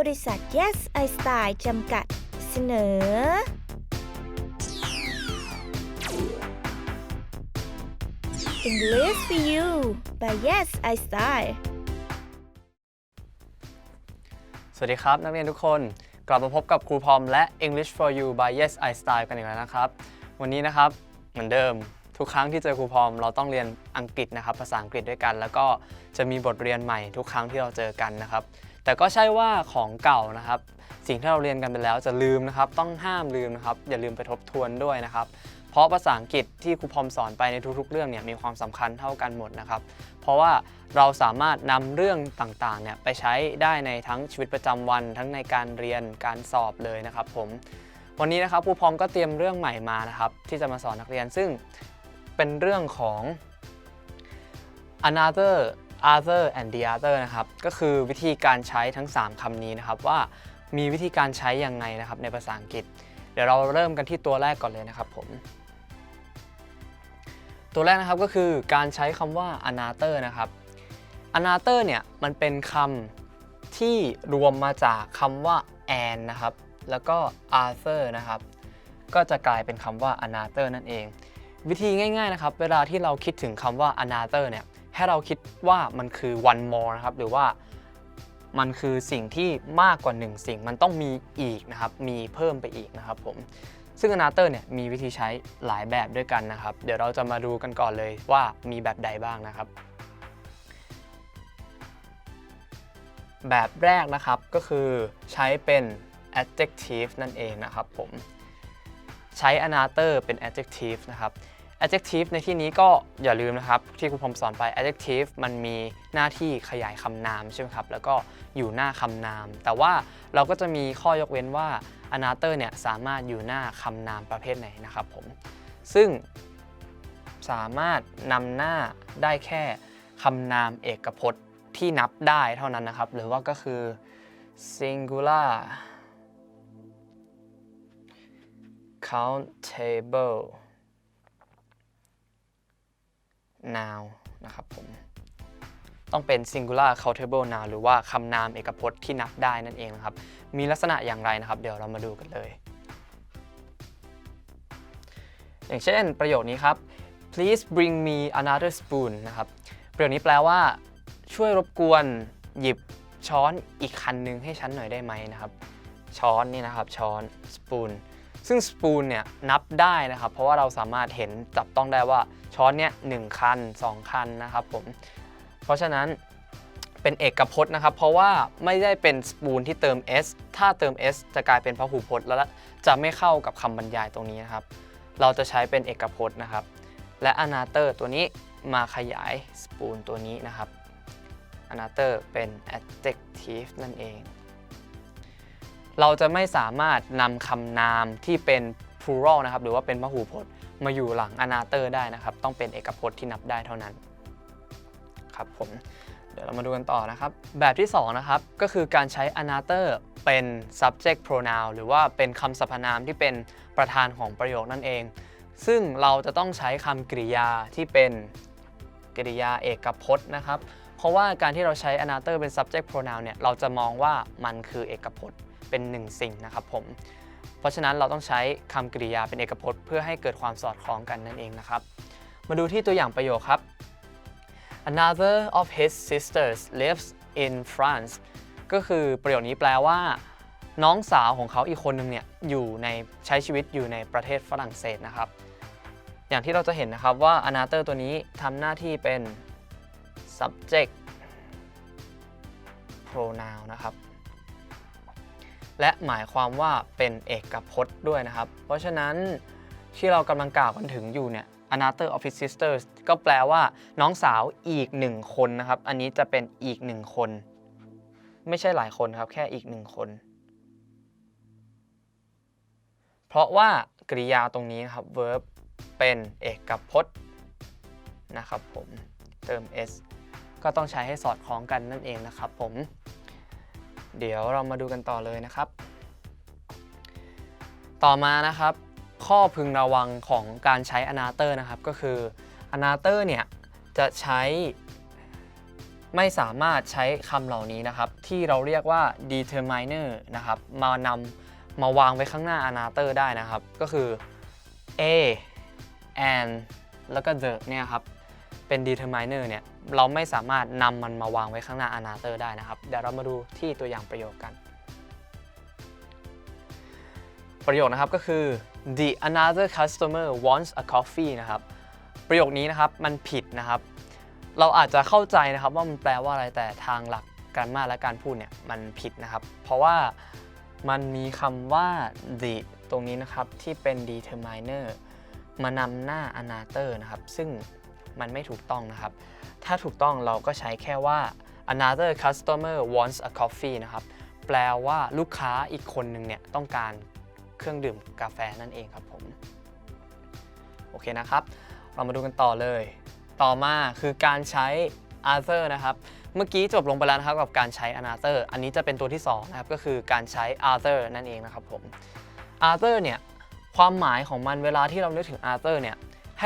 บริษัท Yes I Style จำกัด เสนอ English for you by Yes I Style สวัสดีครับ นักเรียนทุกคน กลับมาพบกับครูพอมและ English for You by Yes I Style กันอีกแล้วนะครับ วันนี้นะครับเหมือนเดิมทุกครั้งที่เจอครูพอมเราต้องเรียนอังกฤษนะครับ ภาษาอังกฤษด้วยกัน แล้วก็จะมีบทเรียนใหม่ทุกครั้งที่เราเจอกันนะครับ แต่ก็ใช่ว่าของเก่านะครับ สิ่งที่เราเรียนกันไปแล้วจะลืมนะครับ ต้องห้ามลืมนะครับ อย่าลืมไปทบทวนด้วยนะครับ เพราะภาษาอังกฤษที่ครูพอมสอนไปในทุกๆ เรื่องเนี่ยมีความสำคัญเท่ากันหมดนะครับ เพราะว่าเราสามารถนำเรื่องต่างๆเนี่ยไปใช้ได้ในทั้งชีวิตประจำวัน ทั้งในการเรียนการสอบเลยนะครับ ผม วันนี้นะครับครูพอมก็เตรียมเรื่องใหม่มานะครับ ที่จะมาสอนนักเรียนซึ่งเป็นเรื่องของ another other and the other นะครับก็คือวิธีการใช้ทั้ง 3คำนี้นะครับว่ามีวิธีการใช้ยังไงนะครับในภาษาอังกฤษ เดี๋ยวเราเริ่มกันที่ตัวแรกก่อนเลยนะครับผมตัวแรกนะครับก็คือการใช้คำว่า another นะครับ another เนี่ยมันเป็นคำที่รวมมาจากคำว่า and นะครับ แล้วก็ other นะครับ ก็จะกลายเป็นคำว่า another นั่นเอง วิธีง่ายๆนะครับ เวลาที่เราคิดถึงคำว่า another เนี่ย ให้เราคิดว่ามันคือ one more นะครับหรือว่ามันคือสิ่งที่มากกว่า 1 สิ่งมันต้องมีอีกนะครับ มีเพิ่มไปอีกนะครับผมซึ่ง another เนี่ยมีวิธีใช้หลายแบบด้วยกันนะครับ เดี๋ยวเราจะมาดูกันก่อนเลยว่ามีแบบใดบ้างนะครับ แบบแรกนะครับก็คือใช้เป็น adjective นั่นเองนะครับผมใช้ another เป็น adjective นะครับ adjective ในที่นี้ก็อย่าลืมนะครับ ที่ครูพรมสอนไป adjective มันมีหน้าที่ขยายคำนามใช่ไหมครับแล้วก็อยู่หน้าคำนาม แต่ว่าเราก็จะมีข้อยกเว้นว่า another เนี่ยสามารถอยู่หน้าคำนามประเภทไหนนะครับผมซึ่งสามารถนำหน้าได้แค่คำนามเอกพจน์ที่นับได้เท่านั้นนะครับ หรือว่าก็คือ singular countable noun นะครับผม ต้องเป็น singular countable noun หรือว่าคำนามเอกพจน์ที่นับได้นั่นเองนะครับ มีลักษณะอย่างไรนะครับ เดี๋ยวเรามาดูกันเลย อย่างเช่นประโยคนี้ครับ please bring me another spoon นะครับ ประโยคนี้แปลว่า ช่วยรบกวนหยิบช้อนอีกคันหนึงให้ฉันหน่อยได้ไหมนะครับ ช้อนนี่นะครับช้อน spoon ซึ่ง spoon เนี่ยนับได้นะครับ เพราะว่าเราสามารถเห็นจับต้องได้ว่าช้อนเนี่ยหนึ่งคัน 2 คันนะครับผม เพราะฉะนั้นเป็นเอกพจน์นะครับ เพราะว่าไม่ได้เป็น spoon ที่เติม s ถ้าเติม s จะกลายเป็นพหูพจน์แล้วจะไม่เข้ากับคำบรรยายตรงนี้นะครับ เราจะใช้เป็นเอกพจน์นะครับ และ another ตัวนี้มาขยาย spoon ตัวนี้นะครับ another เป็น adjective นั่นเอง เราจะไม่สามารถนำคำนามที่เป็น plural นะครับหรือว่าเป็นพหูพจน์ มาอยู่หลัง another ได้นะครับ ต้องเป็นเอกพจน์ที่นับได้เท่านั้นครับผมเดี๋ยวเรามาดูกันต่อนะครับ แบบที่ 2 นะครับ ก็คือการใช้ another เป็น subject pronoun หรือว่าเป็นคำสรรพนามที่เป็นประธานของประโยคนั่นเอง ซึ่งเราจะต้องใช้คำกริยาที่เป็นกริยาเอกพจน์นะครับ เพราะว่าการที่เราใช้ another เป็น subject pronoun เนี่ย เราจะมองว่ามันคือเอกพจน์ เป็นหนึ่งสิ่งนะครับผม เพราะฉะนั้นเราต้องใช้คำกริยาเป็นเอกพจน์ เพื่อให้เกิดความสอดคล้องกันนั่นเองนะครับ มาดูที่ตัวอย่างประโยคครับ Another of his sisters lives in France ก็คือประโยคนี้แปลว่า น้องสาวของเขาอีกคนหนึ่งเนี่ยอยู่ในใช้ชีวิตอยู่ในประเทศฝรั่งเศสนะครับ อย่างที่เราจะเห็นนะครับว่า another ตัวนี้ทำหน้าที่เป็น subject pronoun นะครับ และหมายความว่าเป็นเอกพจน์ด้วยนะครับ เพราะฉะนั้นที่เรากำลังกล่าวกันถึงอยู่เนี่ย another of his sisters ก็แปลว่าน้องสาวอีกหนึ่งคนนะครับ อันนี้จะเป็นอีกหนึ่งคน ไม่ใช่หลายคนครับ แค่อีกหนึ่งคน เพราะว่ากริยาตรงนี้นะครับ verb เป็นเอกพจน์นะครับผม เติม s ก็ต้องใช้ให้สอดคล้องกันนั่นเองนะครับผม เดี๋ยวเรามาดูกันต่อเลยนะครับ ต่อมานะครับ ข้อพึงระวังของการใช้ another นะครับ ก็คือ another เนี่ยจะใช้ไม่สามารถใช้คำเหล่านี้นะครับ ที่เราเรียกว่า determiner นะครับ มานำมาวางไว้ข้างหน้า another ได้นะครับ ก็คือ a and แล้วก็ the เนี่ยครับ เป็น determiner เนี่ยเราไม่สามารถนำมันมาวางไว้ข้างหน้า another ได้นะครับ เดี๋ยวเรามาดูที่ตัวอย่างประโยคกัน ประโยคนะครับก็คือ the another customer wants a coffee นะครับ ประโยคนี้นะครับมันผิดนะครับ เราอาจจะเข้าใจนะครับว่ามันแปลว่าอะไรแต่ทางหลักการมาและการพูดเนี่ยมันผิดนะครับ เพราะว่ามันมีคำว่า the ตรงนี้นะครับที่เป็น determiner มานำหน้า another นะครับ ซึ่ง มันไม่ถูกต้องนะครับ ถ้าถูกต้องเราก็ใช้แค่ว่า another customer wants a coffee นะครับ แปลว่าลูกค้าอีกคนหนึ่งเนี่ยต้องการเครื่องดื่มกาแฟนั่นเองครับผม โอเคนะครับ เรามาดูกันต่อเลย ต่อมาคือการใช้ other นะครับ เมื่อกี้จบลงไปแล้วนะครับกับการใช้ another อันนี้จะเป็นตัวที่สองนะครับก็คือการใช้ other นั่นเองนะครับผม other เนี่ยความหมายของมันเวลาที่เรานึกถึง other เนี่ย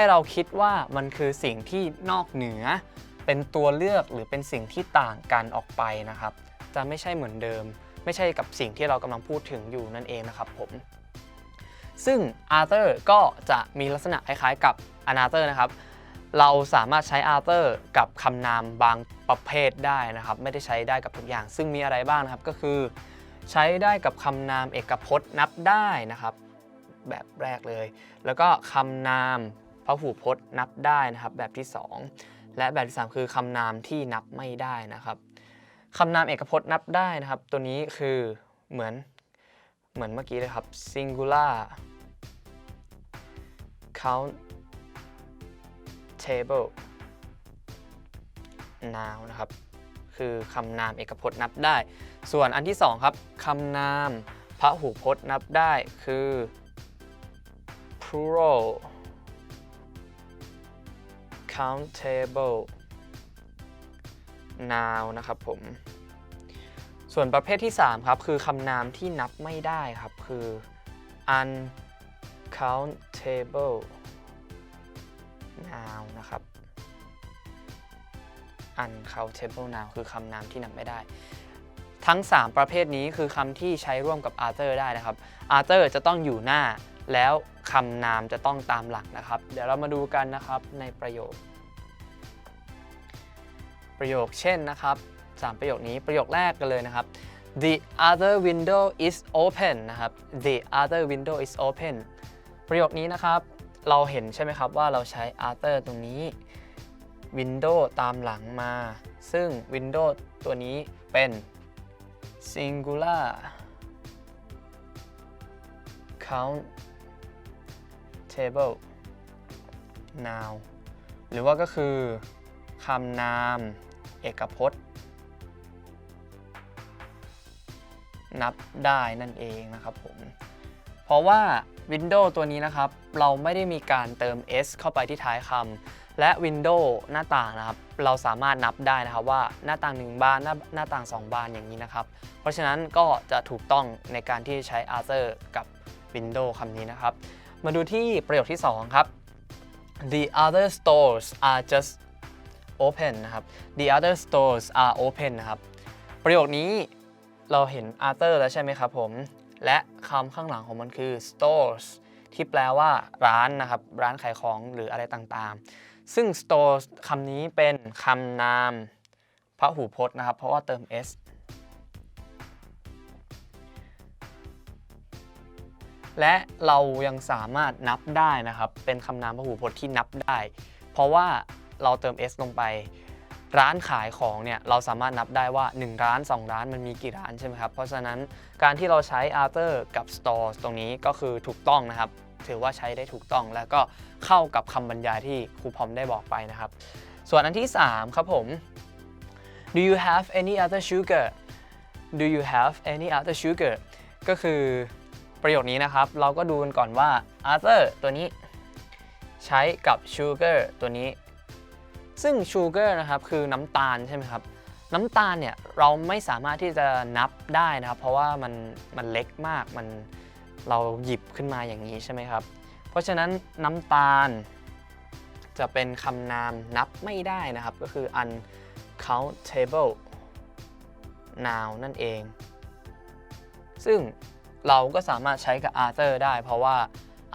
ให้เราคิดว่ามันคือสิ่งที่นอกเหนือ เป็นตัวเลือกหรือเป็นสิ่งที่ต่างกันออกไปนะครับ จะไม่ใช่เหมือนเดิม ไม่ใช่กับสิ่งที่เรากำลังพูดถึงอยู่นั่นเองนะครับผมซึ่ง other ก็จะมีลักษณะคล้ายๆกับ another นะครับ เราสามารถใช้ other กับคำนามบางประเภทได้นะครับ ไม่ได้ใช้ได้กับทุกอย่าง ซึ่งมีอะไรบ้างนะครับก็คือ ใช้ได้กับคำนามเอกพจน์นับได้นะครับ แบบแรกเลย แล้วก็คำนาม พหูพจน์นับได้นะครับแบบที่ 2 และแบบที่ 3 คือคำนามที่นับไม่ได้นะครับคำนามเอกพจน์นับได้นะครับ ตัวนี้คือเหมือนเหมือนเมื่อกี้เลยครับ singular count table noun นะครับคือคำนามเอกพจน์นับได้ ส่วนอันที่ 2 ครับคำนามพหูพจน์นับได้คือ plural countable noun นะครับผม ส่วนประเภทที่ 3 ครับ คือคำนามที่นับไม่ได้ครับ คือ uncountable noun นะครับ uncountable noun คือคำนามที่นับไม่ได้ ทั้ง 3 ประเภทนี้คือคำที่ใช้ร่วมกับ other ได้นะครับ other จะต้องอยู่หน้า แล้วคำนามจะต้องตามหลักนะครับ เดี๋ยวเรามาดูกันนะครับในประโยค ประโยคเช่นนะครับ3ประโยคนี้ประโยคแรกกันเลยนะครับ the other window is open นะครับ the other window is open ประโยคนี้นะครับเราเห็นใช่ไหมครับว่าเราใช้ other ตรงนี้ window ตามหลังมา ซึ่ง window ตัวนี้เป็น singular count table noun หรือว่าก็คือคำนาม เอกพจน์ นับได้นั่นเองนะครับผม เพราะว่า Windows ตัวนี้นะครับ เราไม่ได้มีการเติม s เข้าไปที่ท้ายคำและ Windows หน้าต่างนะครับ เราสามารถนับได้นะครับว่าหน้าต่าง 1 บานหน้าหน้าต่าง 2 บานอย่างนี้นะครับ เพราะฉะนั้นก็จะถูกต้องในการที่ใช้ other กับ Windows คำนี้นะครับ มาดูที่ประโยคที่ 2 ครับ the other stores are just open นะครับ the other stores are open นะครับ ประโยคนี้เราเห็น other แล้วใช่ไหมครับผม และคำข้างหลังของมันคือ stores ที่แปลว่าร้านนะครับ ร้านขายของหรืออะไรต่างๆ ซึ่ง stores คำนี้เป็นคำนามพหูพจน์นะครับ เพราะว่าเติม s และเรายังสามารถนับได้นะครับ เป็นคำนามพหูพจน์ที่นับได้ เพราะว่าเราเติม s ลงไป ร้านขายของเนี่ยเราสามารถนับได้ว่า 1 ร้าน 2 ร้านมันมีกี่ร้านใช่ไหมครับ เพราะฉะนั้นการที่เราใช้ after กับ store ตรงนี้ก็คือถูกต้องนะครับ ถือว่าใช้ได้ถูกต้องแล้วก็เข้ากับคำบรรยายที่ครูพอมได้บอกไปนะครับ ส่วนอันที่ 3 ครับผม do you have any other sugar do you have any other sugar ก็คือ ประโยคนี้นะครับ เราก็ดูกันก่อนว่า other ตัวนี้ ใช้กับ sugar ตัวนี้ ซึ่ง sugar นะครับคือน้ำตาลใช่ไหมครับ น้ำตาลเนี่ยเราไม่สามารถที่จะนับได้นะครับ เพราะว่ามันมันเล็กมากมันเราหยิบขึ้นมาอย่างนี้ใช่ไหมครับ เพราะฉะนั้นน้ำตาล จะเป็นคำนามนับไม่ได้นะครับ ก็คือ countable noun นั่นเอง ซึ่ง เราก็สามารถใช้กับ Arthur ได้ เพราะว่า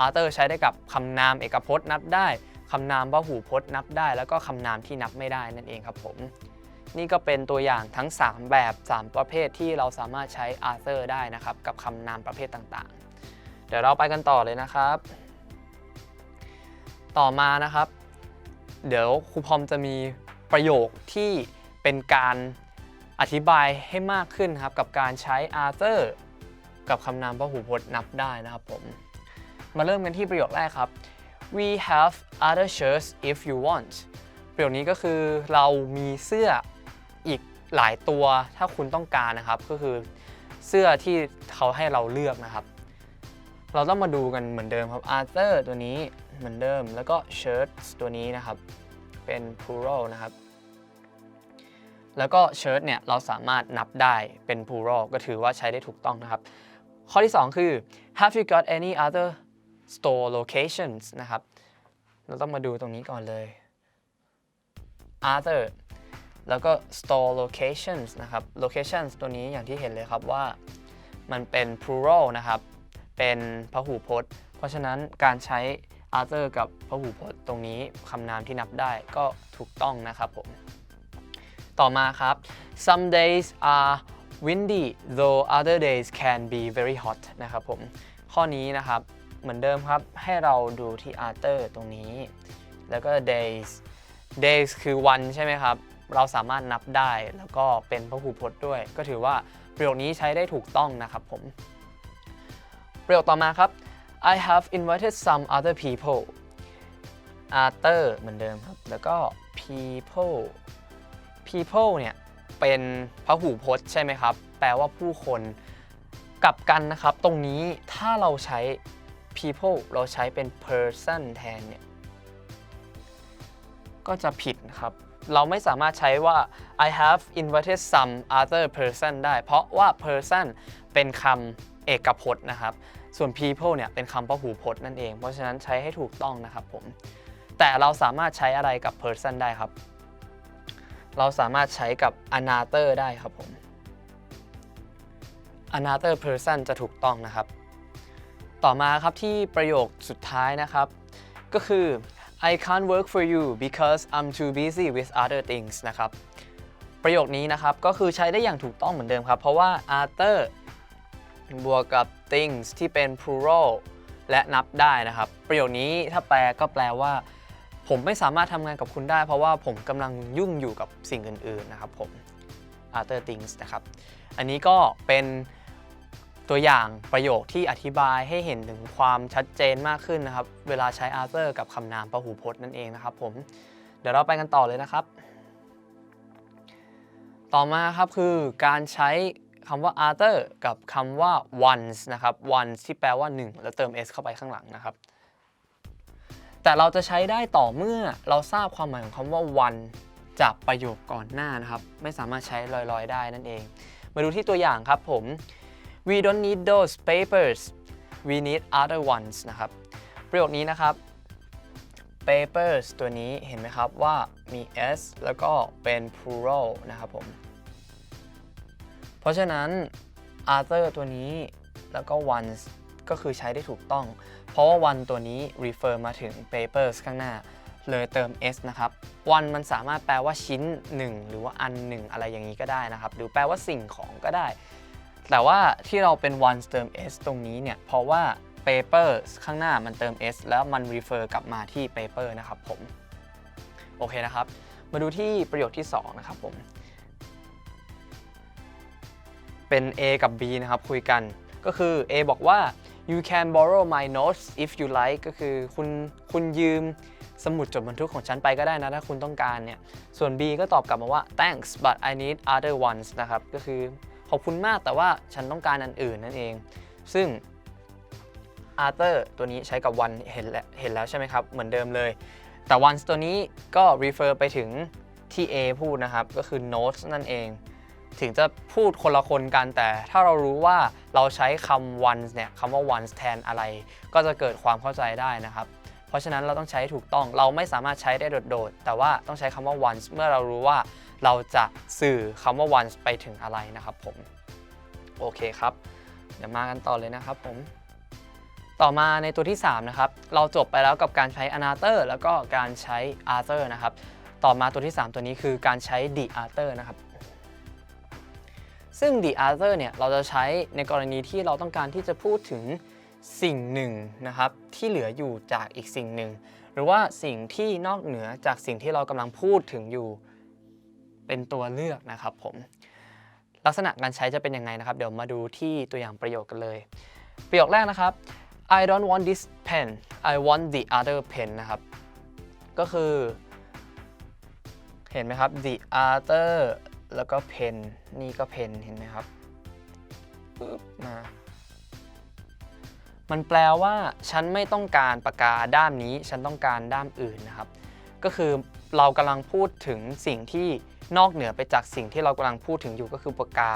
Arthur ใช้ได้กับคำนามเอกพจน์นับได้คำนามพหูพจน์นับได้ แล้วก็คำนามที่นับไม่ได้นั่นเองครับผม นี่ก็เป็นตัวอย่างทั้ง 3 แบบ 3 ประเภทที่เราสามารถใช้ Arthur ได้นะครับ กับคำนามประเภทต่างๆ เดี๋ยวเราไปกันต่อเลยนะครับ ต่อมานะครับ เดี๋ยวครูพอมจะมีประโยคที่เป็นการอธิบายให้มากขึ้นครับกับการใช้ Arthur กับคำนามพหูพจน์นับได้นะครับผม มาเริ่มกันที่ประโยคแรกครับ we have other shirts if you want ประโยคนี้ก็คือเรามีเสื้ออีกหลายตัวถ้าคุณต้องการนะครับ ก็คือเสื้อที่เขาให้เราเลือกนะครับ เราต้องมาดูกันเหมือนเดิมครับ Arthur ตัวนี้เหมือนเดิมแล้วก็ shirts ตัวนี้นะครับ เป็น plural นะครับ แล้วก็ shirt เนี่ยเราสามารถนับได้เป็น plural ก็ถือว่าใช้ได้ถูกต้องนะครับ ข้อที่ 2 คือ have you got any other store locations นะครับ เราต้องมาดูตรงนี้ก่อนเลย other แล้วก็ store locations นะครับ locations ตัวนี้อย่างที่เห็นเลยครับว่ามันเป็น plural นะครับ เป็นพหูพจน์ เพราะฉะนั้นการใช้ other กับพหูพจน์ตรงนี้คำนามที่นับได้ก็ถูกต้องนะครับผม ต่อมาครับ some days are windy though other days can be very hot นะครับผม ข้อนี้นะครับ เหมือนเดิมครับ ให้เราดูที่ other ตรงนี้ แล้วก็ days days คือวันใช่ไหมครับ เราสามารถนับได้แล้วก็เป็นพหูพจน์ด้วย ก็ถือว่าประโยคนี้ใช้ได้ถูกต้องนะครับผม ประโยคต่อมาครับ I have invited some other people other เหมือนเดิมครับ แล้วก็ people people เนี่ย เป็นพหูพจน์ใช่ไหมครับ แปลว่าผู้คนกลับกันนะครับ ตรงนี้ถ้าเราใช้ people เราใช้เป็น person แทนเนี่ยก็จะผิดนะครับ เราไม่สามารถใช้ว่า I have invited some other person ได้ เพราะว่า person เป็นคำเอกพจน์นะครับ ส่วน people เนี่ยเป็นคำพหูพจน์นั่นเอง เพราะฉะนั้นใช้ให้ถูกต้องนะครับผม แต่เราสามารถใช้อะไรกับ person ได้ครับ เราสามารถใช้กับ another ได้ครับผม another person จะถูกต้องนะครับ ต่อมาครับที่ประโยคสุดท้ายนะครับ ก็คือ I can't work for you because I'm too busy with other things นะครับ ประโยคนี้นะครับก็คือใช้ได้อย่างถูกต้องเหมือนเดิมครับ เพราะว่า other บวกกับ things ที่เป็น plural และนับได้นะครับ ประโยคนี้ถ้าแปลก็แปลว่า ผมไม่สามารถทำงานกับคุณได้ เพราะว่าผมกำลังยุ่งอยู่กับสิ่งอื่น ๆ นะครับผม other things นะครับ อันนี้ก็เป็นตัวอย่างประโยคที่อธิบายให้เห็นถึงความชัดเจนมากขึ้นนะครับ เวลาใช้ other กับคำนามพหูพจน์นั่นเองนะครับผม เดี๋ยวเราไปกันต่อเลยนะครับ ต่อมาครับคือการใช้คำว่า other กับคำว่า once นะครับ once ที่แปลว่า 1 แล้วเติม s เข้าไปข้างหลังนะครับ แต่เราจะใช้ได้ต่อเมื่อเราทราบความหมายของคำว่า one จากประโยคก่อนหน้านะครับ ไม่สามารถใช้ลอยๆ ได้นั่นเอง มาดูที่ตัวอย่างครับผม we don't need those papers we need other ones นะครับ ประโยคนี้นะครับ papers ตัวนี้เห็นไหมครับว่ามี s แล้วก็เป็น plural นะครับผม เพราะฉะนั้น other ตัวนี้แล้วก็ ones ก็คือใช้ได้ถูกต้อง เพราะว่า one ตัวนี้ refer มาถึง papers ข้างหน้า เลยเติม s นะครับ one มันสามารถแปลว่าชิ้นหนึ่งหรือว่าอันหนึ่งอะไรอย่างนี้ก็ได้นะครับ หรือแปลว่าสิ่งของก็ได้ แต่ว่าที่เราเป็น one เติม s ตรงนี้เนี่ย เพราะว่า paper ข้างหน้ามันเติม s แล้วมัน refer กลับมาที่ paper นะครับผม โอเคนะครับ มาดูที่ประโยคที่ 2 นะครับผม เป็น A กับ B นะครับคุยกันก็คือ A บอกว่า you can borrow my notes if you like ก็คือคุณคุณยืมสมุดจดบันทึกของฉันไปก็ได้นะ ถ้าคุณต้องการเนี่ย ส่วน B ก็ตอบกลับมาว่า thanks but I need other ones นะครับ ก็คือขอบคุณมากแต่ว่าฉันต้องการอันอื่นนั่นเอง ซึ่ง other ตัวนี้ใช้กับ one เห็นแล้วเห็นแล้วใช่ไหมครับ เหมือนเดิมเลย แต่ ones ตัวนี้ก็ refer ไปถึงที่ A พูดนะครับ ก็คือ notes นั่นเอง ถึงจะพูดคนละคนกันแต่ถ้าเรารู้ว่าเราใช้คำ once เนี่ยคำว่า once แทนอะไร ก็จะเกิดความเข้าใจได้นะครับ เพราะฉะนั้นเราต้องใช้ถูกต้องเราไม่สามารถใช้ได้โดดๆ แต่ว่าต้องใช้คำว่า once เมื่อเรารู้ว่าเราจะสื่อคำว่า once ไปถึงอะไรนะครับผม โอเคครับ เดี๋ยวมากันต่อเลยนะครับผม ต่อมาในตัวที่ 3 นะครับ เราจบไปแล้วกับการใช้ another แล้วก็การใช้ other นะครับ ต่อมาตัวที่ 3 ตัวนี้คือการใช้ the other นะครับ ซึ่ง the other เนี่ยเราจะใช้ในกรณีที่เราต้องการที่จะพูดถึงสิ่งหนึ่งนะครับที่เหลืออยู่จากอีกสิ่งหนึ่ง หรือว่าสิ่งที่นอกเหนือจากสิ่งที่เรากำลังพูดถึงอยู่เป็นตัวเลือกนะครับผมลักษณะการใช้จะเป็นยังไงนะครับ เดี๋ยวมาดูที่ตัวอย่างประโยคกันเลย ประโยคแรกนะครับ I don't want this pen I want the other pen นะครับ ก็คือ เห็นไหมครับ the other แล้วก็ pen นี่ก็ pen เห็นไหมครับมามันแปลว่าฉันไม่ต้องการปากกาด้ามนี้ฉันต้องการด้ามอื่นนะครับ ก็คือเรากำลังพูดถึงสิ่งที่นอกเหนือไปจากสิ่งที่เรากำลังพูดถึงอยู่ก็คือปากกา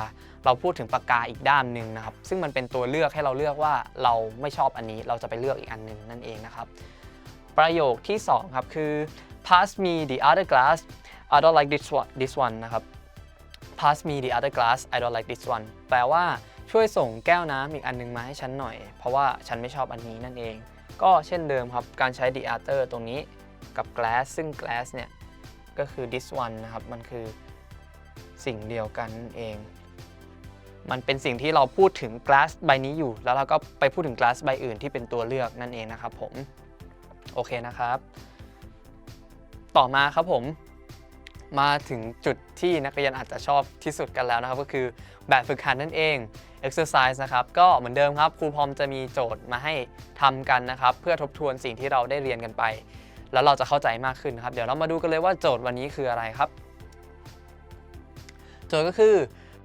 เราพูดถึงปากกาอีกด้ามหนึ่งนะครับ ซึ่งมันเป็นตัวเลือกให้เราเลือกว่าเราไม่ชอบอันนี้เราจะไปเลือกอีกอันหนึ่งนั่นเองนะครับ ประโยคที่สองครับคือ pass me the other glass I don't like this one this one นะครับ pass me the other glass I don't like this one แปลว่าช่วยส่งแก้วน้ำอีกอันหนึงมาให้ฉันหน่อย เพราะว่าฉันไม่ชอบอันนี้นั่นเอง ก็เช่นเดิมครับ การใช้ the other ตรงนี้กับ glass ซึ่ง glass เนี่ยก็คือ this one นะครับ มันคือสิ่งเดียวกันนั่นเอง มันเป็นสิ่งที่เราพูดถึง glass ใบนี้อยู่ แล้วเราก็ไปพูดถึง glass ใบอื่นที่เป็นตัวเลือกนั่นเองนะครับผม โอเคนะครับ ต่อมาครับผม มาถึงจุดที่นักเรียนอาจจะชอบที่สุดกันแล้วนะครับ ก็คือแบบฝึกหัดนั่นเอง exercise นะครับ ก็เหมือนเดิมครับครูพร้อมจะมีโจทย์มาให้ทำกันนะครับ เพื่อทบทวนสิ่งที่เราได้เรียนกันไป แล้วเราจะเข้าใจมากขึ้นนะครับ เดี๋ยวเรามาดูกันเลยว่าโจทย์วันนี้คืออะไรครับ โจทย์ก็คือ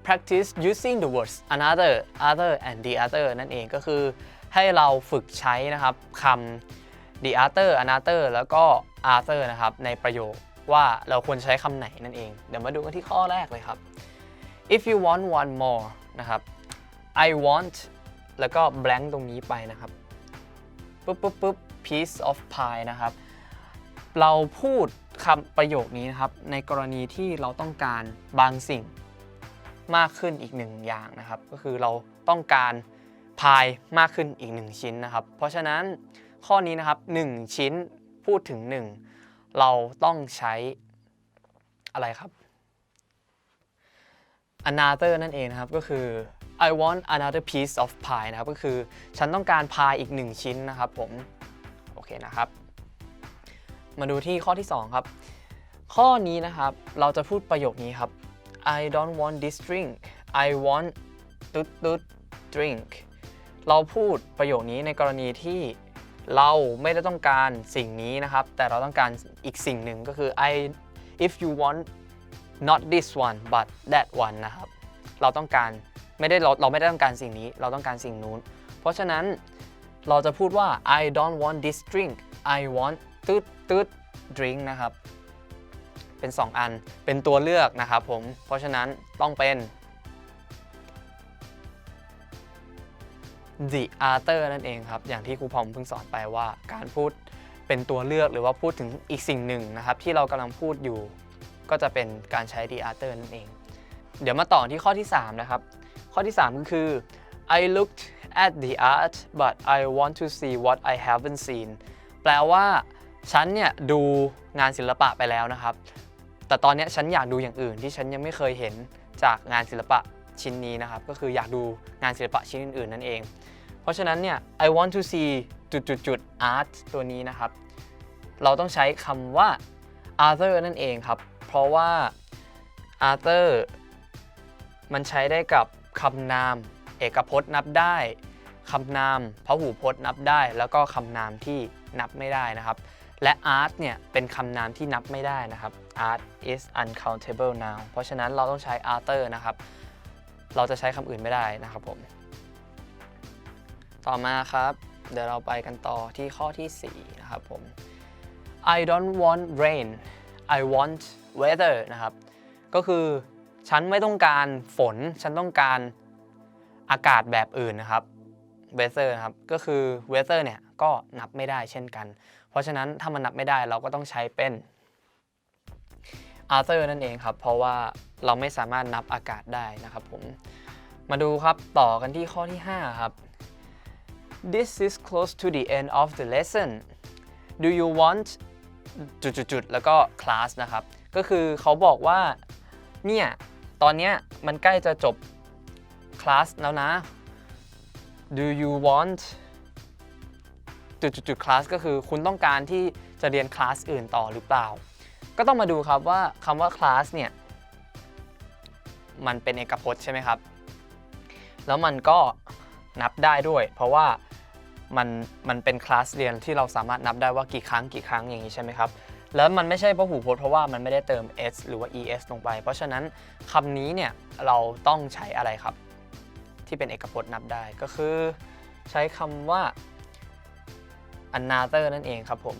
practice using the words another other and the other นั่นเองก็คือให้เราฝึกใช้นะครับคำ the other another แล้วก็ other นะครับในประโยค ว่าเราควรใช้คำไหนนั่นเอง เดี๋ยวมาดูกันที่ข้อแรกเลยครับ if you want one more นะครับ I want แล้วก็ blank ตรงนี้ไปนะครับปุ๊บปุ๊บปุ๊บ piece of pie นะครับ เราพูดคำประโยคนี้นะครับ ในกรณีที่เราต้องการบางสิ่งมากขึ้นอีกหนึ่งอย่างนะครับ ก็คือเราต้องการพายมากขึ้นอีกหนึ่งชิ้นนะครับ เพราะฉะนั้นข้อนี้นะครับ 1 ชิ้นพูดถึง 1 เราต้องใช้อะไรครับ another นั่นเองนะครับ ก็คือ I want another piece of pie นะครับ ก็คือฉันต้องการพายอีก1ชิ้นนะครับผม โอเคนะครับ มาดูที่ข้อที่ 2 ครับ ข้อนี้นะครับ เราจะพูดประโยคนี้ครับ I don't want this drink I want ตุ๊ดตุ๊ด drink เราพูดประโยคนี้ในกรณีที่ เราไม่ได้ต้องการสิ่งนี้นะครับ แต่เราต้องการอีกสิ่งหนึ่งก็คือ I if you want not this one but that one นะครับ เราต้องการไม่ได้เราเราไม่ได้ต้องการสิ่งนี้ เราต้องการสิ่งนู้น เพราะฉะนั้นเราจะพูดว่า I don't want this drink I want ตืดตืด drink นะครับ เป็น 2 อันเป็นตัวเลือกนะครับผม เพราะฉะนั้นต้องเป็น the other นั่นเองครับ อย่างที่ครูพอมเพิ่งสอนไปว่า การพูดเป็นตัวเลือกหรือว่าพูดถึงอีกสิ่งหนึ่งนะครับ ที่เรากำลังพูดอยู่ ก็จะเป็นการใช้ the other นั่นเอง เดี๋ยวมาต่อที่ข้อที่ 3 นะครับ ข้อที่ 3 ก็คือ I looked at the art but I want to see what I haven't seen แปลว่าฉันเนี่ยดูงานศิลปะไปแล้วนะครับ แต่ตอนนี้ฉันอยากดูอย่างอื่นที่ฉันยังไม่เคยเห็นจากงานศิลปะ ชิ้นนี้นะครับ ก็คืออยากดูงานศิลปะชิ้นอื่นๆนั่นเอง เพราะฉะนั้นเนี่ย I want to see จุดจุดจุด art ตัวนี้นะครับ เราต้องใช้คำว่า other นั่นเองครับ เพราะว่า other มันใช้ได้กับคำนาม เอกพจน์นับได้คำนามพหูพจน์นับได้ แล้วก็คำนามที่นับไม่ได้นะครับ และ art เนี่ยเป็นคำนามที่นับไม่ได้นะครับ art is uncountable noun เพราะฉะนั้นเราต้องใช้ other นะครับ เราจะใช้คำอื่นไม่ได้นะครับผม ต่อมาครับ เดี๋ยวเราไปกันต่อที่ข้อที่ 4 นะครับผม I don't want rain I want weather นะครับ ก็คือฉันไม่ต้องการฝน ฉันต้องการอากาศแบบอื่นนะครับ weather นะครับ ก็คือ weather เนี่ยก็นับไม่ได้เช่นกัน เพราะฉะนั้นถ้ามันนับไม่ได้เราก็ต้องใช้เป็น Arthur นั่นเองครับ เพราะว่า เราไม่สามารถนับอากาศได้นะครับผม มาดูครับต่อกันที่ข้อที่ 5 ครับ This is close to the end of the lesson Do you want จุดๆแล้วก็ class นะครับ ก็คือเขาบอกว่า เนี่ย ตอนเนี้ยมันใกล้จะจบคลาสแล้วนะ Do you want จุดๆคลาสก็คือคุณต้องการที่จะเรียนคลาสอื่นต่อหรือเปล่า ก็ต้องมาดูครับว่าคำว่าคลาสเนี่ย มันเป็นเอกพจน์ใช่ไหมครับ แล้วมันก็นับได้ด้วย เพราะว่ามันมันเป็นคลาสเรียนที่เราสามารถนับได้ว่ากี่ครั้งกี่ครั้งอย่างนี้ใช่ไหมครับ แล้วมันไม่ใช่พหูพจน์เพราะว่ามันไม่ได้เติม s หรือว่า es ลงไป เพราะฉะนั้นคำนี้เนี่ยเราต้องใช้อะไรครับ ที่เป็นเอกพจน์นับได้ก็คือ ใช้คำว่า another นั่นเองครับผม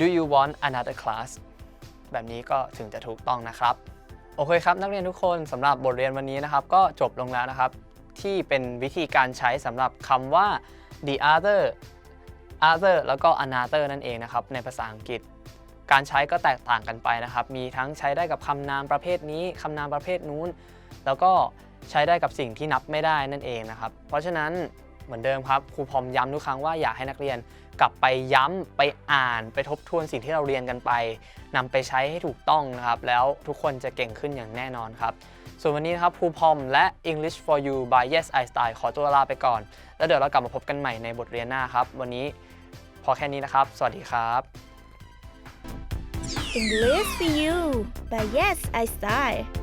do you want another class แบบนี้ก็ถึงจะถูกต้องนะครับ โอเคครับ นักเรียนทุกคนสำหรับบทเรียนวันนี้นะครับ ก็จบลงแล้วนะครับ ที่เป็นวิธีการใช้สำหรับคำว่า the other other แล้วก็ another นั่นเองนะครับ ในภาษาอังกฤษ การใช้ก็แตกต่างกันไปนะครับ มีทั้งใช้ได้กับคำนามประเภทนี้คำนามประเภทนู้น แล้วก็ใช้ได้กับสิ่งที่นับไม่ได้นั่นเองนะครับ เพราะฉะนั้นเหมือนเดิมครับครูพรอมย้ำทุกครั้งว่าอยากให้นักเรียนกลับไปย้ำไปอ่านไปทบทวนสิ่งที่เราเรียนกันไป นำไปใช้ให้ถูกต้องนะครับ แล้วทุกคนจะเก่งขึ้นอย่างแน่นอนครับ ส่วนวันนี้นะครับครูพรอมและ English for You by Yes I Style ขอตัวลาไปก่อน แล้วเดี๋ยวเรากลับมาพบกันใหม่ในบทเรียนหน้าครับ วันนี้พอแค่นี้นะครับ สวัสดีครับ English for you by Yes I Style